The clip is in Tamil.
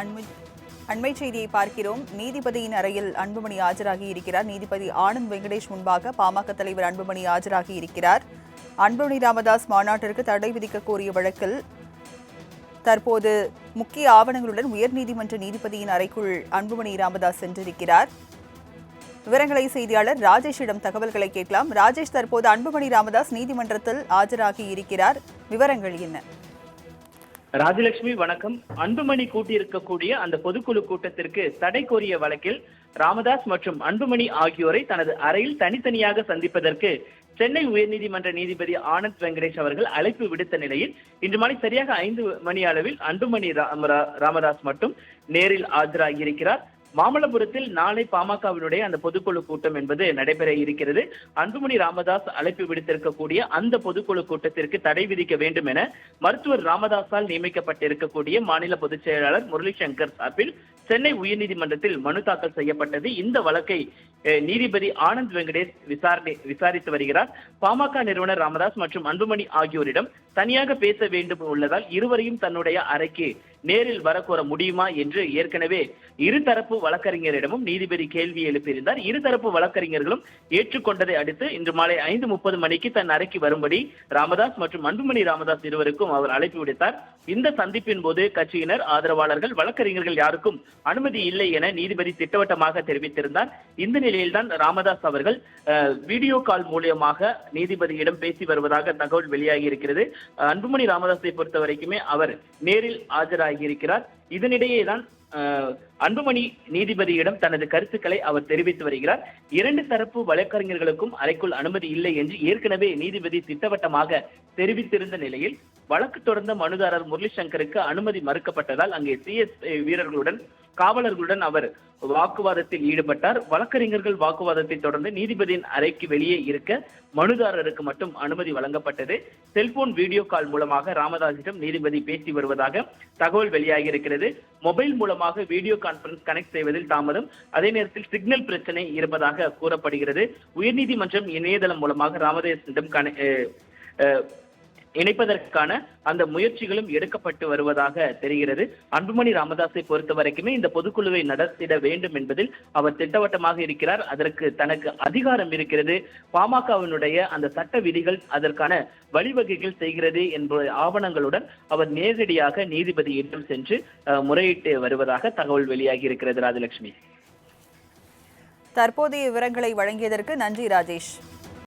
அண்மை அண்மை செய்தியை பார்க்கிறோம். நீதிபதியின் அறையில் அன்புமணி ஆஜராகி இருக்கிறார். நீதிபதி ஆனந்த் வெங்கடேஷ் முன்பாக பாமக தலைவர் அன்புமணி ஆஜராகி இருக்கிறார். அன்புமணி ராமதாஸ் மாநாட்டிற்கு தடை விதிக்க கோரிய வழக்கில் தற்போது முக்கிய ஆவணங்களுடன் உயர்நீதிமன்ற நீதிபதியின் அறைக்குள் அன்புமணி ராமதாஸ் சென்றிருக்கிறார். விவரங்களை செய்தியாளர் ராஜேஷிடம் தகவல்களை கேட்கலாம். ராஜேஷ் தற்போது அன்புமணி ராமதாஸ் நீதிமன்றத்தில் ஆஜராகி இருக்கிறார். விவரங்கள் என்ன? ராஜலட்சுமி வணக்கம். அன்புமணி கூட்டியிருக்கக்கூடிய அந்த பொதுக்குழு கூட்டத்திற்கு தடை கோரிய வழக்கில் ராமதாஸ் மற்றும் அன்புமணி ஆகியோரை தனது அறையில் தனித்தனியாக சந்திப்பதற்கு சென்னை உயர்நீதிமன்ற நீதிபதி ஆனந்த் வெங்கடேஷ் அவர்கள் அழைப்பு விடுத்த நிலையில் இன்று மாலை சரியாக ஐந்து மணி அளவில் அன்புமணி ராமரா- ராமதாஸ் மட்டும் நேரில் ஆஜராகியிருக்கிறார். மாமல்லபுரத்தில் நாளை பாமகவினுடைய அந்த பொதுக்குழு கூட்டம் என்பது நடைபெற இருக்கிறது. அன்புமணி ராமதாஸ் அழைப்பு விடுத்திருக்கக்கூடிய அந்த பொதுக்குழு கூட்டத்திற்கு தடை விதிக்க வேண்டும் என மருத்துவர் ராமதாஸால் நியமிக்கப்பட்டிருக்கக்கூடிய மாநில பொதுச் செயலாளர் முரளி சங்கர் சார்பில் சென்னை உயர்நீதிமன்றத்தில் மனு தாக்கல் செய்யப்பட்டது. இந்த வழக்கை நீதிபதி ஆனந்த் வெங்கடேஷ் விசாரணை விசாரித்து வருகிறார். பாமக நிறுவனர் ராமதாஸ் மற்றும் அன்புமணி ஆகியோரிடம் தனியாக பேச வேண்டும் உள்ளதால் இருவரையும் தன்னுடைய அறைக்கு நேரில் வரக்கோர முடியுமா என்று ஏற்கனவே இருதரப்பு வழக்கறிஞரிடமும் நீதிபதி கேள்வி எழுப்பியிருந்தார். இருதரப்பு வழக்கறிஞர்களும் ஏற்றுக்கொண்டதை அடுத்து இன்று மாலை ஐந்து முப்பது மணிக்கு தன் அறைக்கு வரும்படி ராமதாஸ் மற்றும் அன்புமணி ராமதாஸ் இருவருக்கும் அவர் அழைப்பு விடுத்தார். இந்த சந்திப்பின் போது கட்சியினர் ஆதரவாளர்கள் வழக்கறிஞர்கள் யாருக்கும் அனுமதி இல்லை என நீதிபதி திட்டவட்டமாக தெரிவித்திருந்தார். இந்த நிலையில்தான் ராமதாஸ் அவர்கள் வீடியோ கால் மூலியமாக நீதிபதியிடம் பேசி வருவதாக தகவல் வெளியாகி இருக்கிறது அன்புமணி ராமதாஸை பொறுத்த வரைக்குமே அவர் நேரில் ஆஜராகி இருக்கிறார் இதனிடையே தான் அன்புமணி நீதிபதியிடம் தனது கருத்துக்களை அவர் தெரிவித்து வருகிறார். இரண்டு தரப்பு வழக்கறிஞர்களுக்கும் அறைக்குள் அனுமதி இல்லை என்று ஏற்கனவே நீதிபதி திட்டவட்டமாக தெரிவித்திருந்த நிலையில் வழக்கு தொடர்ந்த மனுதாரர் முரளிசங்கருக்கு அனுமதி மறுக்கப்பட்டதால் அங்கே சிஎஸ் வீரர்களுடன் காவலர்களுடன் அவர் வாக்குவாதத்தில் ஈடுபட்டார். வழக்கறிஞர்கள் வாக்குவாதத்தை தொடர்ந்து நீதிபதியின் அறைக்கு வெளியே இருக்க மனுதாரருக்கு மட்டும் அனுமதி வழங்கப்பட்டது. செல்போன் வீடியோ கால் மூலமாக ராமதாஸிடம் நீதிபதி பேசி வருவதாக தகவல் வெளியாகி இருக்கிறது மொபைல் மூலமாக வீடியோ கான்பரன்ஸ் கனெக்ட் செய்வதில் தாமதம். அதே நேரத்தில் சிக்னல் பிரச்சனை இருப்பதாக கூறப்படுகிறது. உயர்நீதிமன்றம் இணையதளம் மூலமாக ராமதாசிடம் இணைப்பதற்கான அந்த முயற்சிகளும் எடுக்கப்பட்டு வருவதாக தெரிகிறது. அன்புமணி ராமதாஸை பொறுத்த வரைக்குமே இந்த பொதுக்குழுவை நடத்திட வேண்டும் என்பதில் அவர் திட்டவட்டமாக இருக்கிறார். அதற்கு தனக்கு அதிகாரம் இருக்கிறது. பாமகவினுடைய அந்த சட்ட விதிகள் அதற்கான வழிவகைகள் செய்கிறது என்ற ஆவணங்களுடன் அவர் நேரடியாக நீதிபதியிடம் சென்று அஹ், முறையிட்டு வருவதாக தகவல் வெளியாகி இருக்கிறது. ராஜலட்சுமி. தற்போதைய விவரங்களை வழங்கியதற்கு நன்றி ராஜேஷ்.